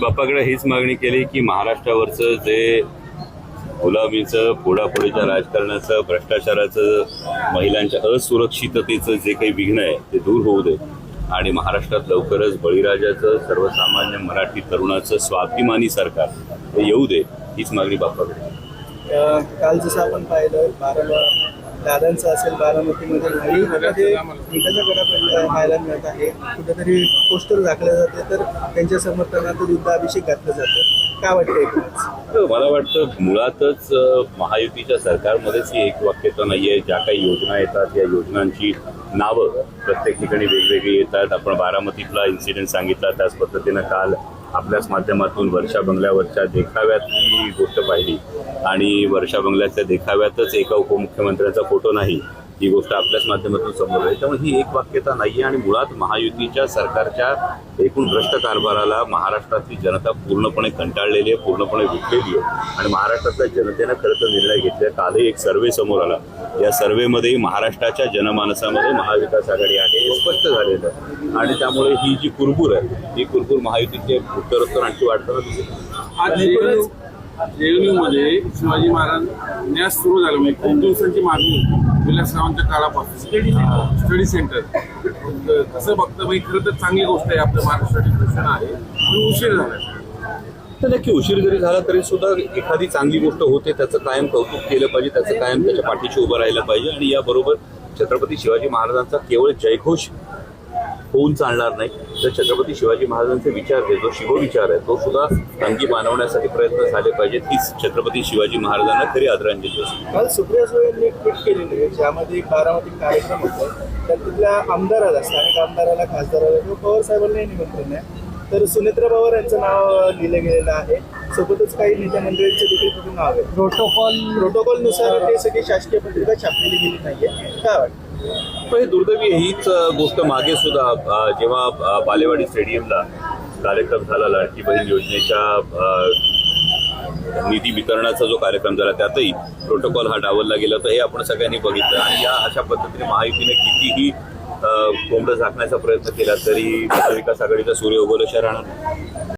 बाप्पाकडे हीच मागणी केली की महाराष्ट्रावरचं जे गुलामीचं फोडाफोडीच्या राजकारणाचं भ्रष्टाचाराचं महिलांच्या असुरक्षिततेचं जे काही विघ्न आहे ते दूर होऊ दे. आणि महाराष्ट्रात लवकरच बळीराजाचं सर्वसामान्य मराठी तरुणाचं स्वाभिमानी सरकार हे येऊ दे हीच मागणी बाप्पाकडे. काल जसं आपण पाहिलं बारा दादांचं असेल बारामतीमध्ये मध्ये मिठाच्या गडापर्यंत पाहायला मिळत आहे. कुठेतरी पोस्टर झाकलं जाते तर त्यांच्या समर्थनात युद्धाभिषेक घातलं जातं. काय वाटतं एकूणच मला वाटतं मुळातच महायुतीच्या सरकारमध्येच ही एक वाक्यता नाही आहे ज्या काही योजना येतात या योजनांची नावं प्रत्येक ठिकाणी वेगवेगळी येतात. आपण बारामतीतला इन्सिडेंट सांगितला. त्याच पद्धतीनं काल आपल्याच माध्यमातून वर्षा बंगल्यावरच्या देखाव्यातली गोष्ट पाहिली. आणि वर्षा बंगल्याच्या देखाव्यातच एका उपमुख्यमंत्र्यांचा फोटो नाही. ही गोष्ट आपल्याच माध्यमातून समोर आहे त्यामुळे ही एक वाक्यता नाहीये आणि मुळात महायुतीच्या सरकारच्या एकूण भ्रष्ट कारभाराला महाराष्ट्रातली जनता पूर्णपणे कंटाळलेली आहे पूर्णपणे विटलेली आहे. आणि महाराष्ट्रातल्या जनतेनं खरं तर निर्णय घेतले कालही एक सर्वे समोर आला. या सर्वेमध्ये महाराष्ट्राच्या जनमानसामध्ये महाविकास आघाडी आहे हे स्पष्ट झालेलं आहे. आणि त्यामुळे ही जी कुरबूर आहे ही कुरबूर महायुतीचे उत्तरोत्तर आणखी वाढताना जेएनयू जेएनयूमध्ये शिवाजी महाराज न्यास सुरू झाला. म्हणजे खूप दिवसांची मागणी विलासरावांच्या काळापासून. Study centre. कसं बघतं म्हणजे खरं तर चांगली गोष्ट आहे आपल्या महाराष्ट्राची घोषणा आहे. पण उशीर झाला. तर नक्की उशीर जरी झाला तरी सुद्धा एखादी चांगली गोष्ट होते त्याचं कायम कौतुक केलं पाहिजे त्याचं कायम त्याच्या पाठीशी उभं राहिलं पाहिजे. आणि याबरोबर छत्रपती शिवाजी महाराजांचा केवळ जयघोष होऊन चालणार नाही. तर छत्रपती शिवाजी महाराजांचे विचार जे जो शिवविचार आहे तो सुद्धा अंगी मानवण्यासाठी प्रयत्न झाले पाहिजेत. हीच छत्रपती शिवाजी महाराजांना खरी आदरांजली असेल काल सुप्रिया सुळेंनी एक ट्विट केलेली आहे ज्यामध्ये एक बारामती कार्यक्रम होता. तर तिथल्या आमदाराला स्थानिक आमदाराला खासदाराला किंवा पवार साहेबांनाही निमंत्रण आहे. तर सुनेत्रा पवार यांचं नाव लिहिलं गेलेलं आहे. सोबतच काही नेत्या मंडळींचे देखील तिथे नाव आहे प्रोटोकॉल प्रोटोकॉलनुसार ते सगळी शासकीय पत्रिका छापलेली गेली नाहीये. काय वाटतं? दुर्दैवी हीच गोष्ट मागे सुद्धा जेव्हा बालेवाडी स्टेडियमला कार्यक्रम झाला लाडकी बहीण योजनेच्या निधी वितरणाचा जो कार्यक्रम झाला त्यातही प्रोटोकॉल हा डावलला गेला. तर हे आपण सगळ्यांनी बघितलं आणि या अशा पद्धतीने महायुतीने कितीही कोंबडं झाकण्याचा प्रयत्न केला तरी महाविकास आघाडीचा सूर्य उगवल्याशिवाय राहणार